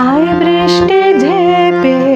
আয় বৃষ্টি ঝেপে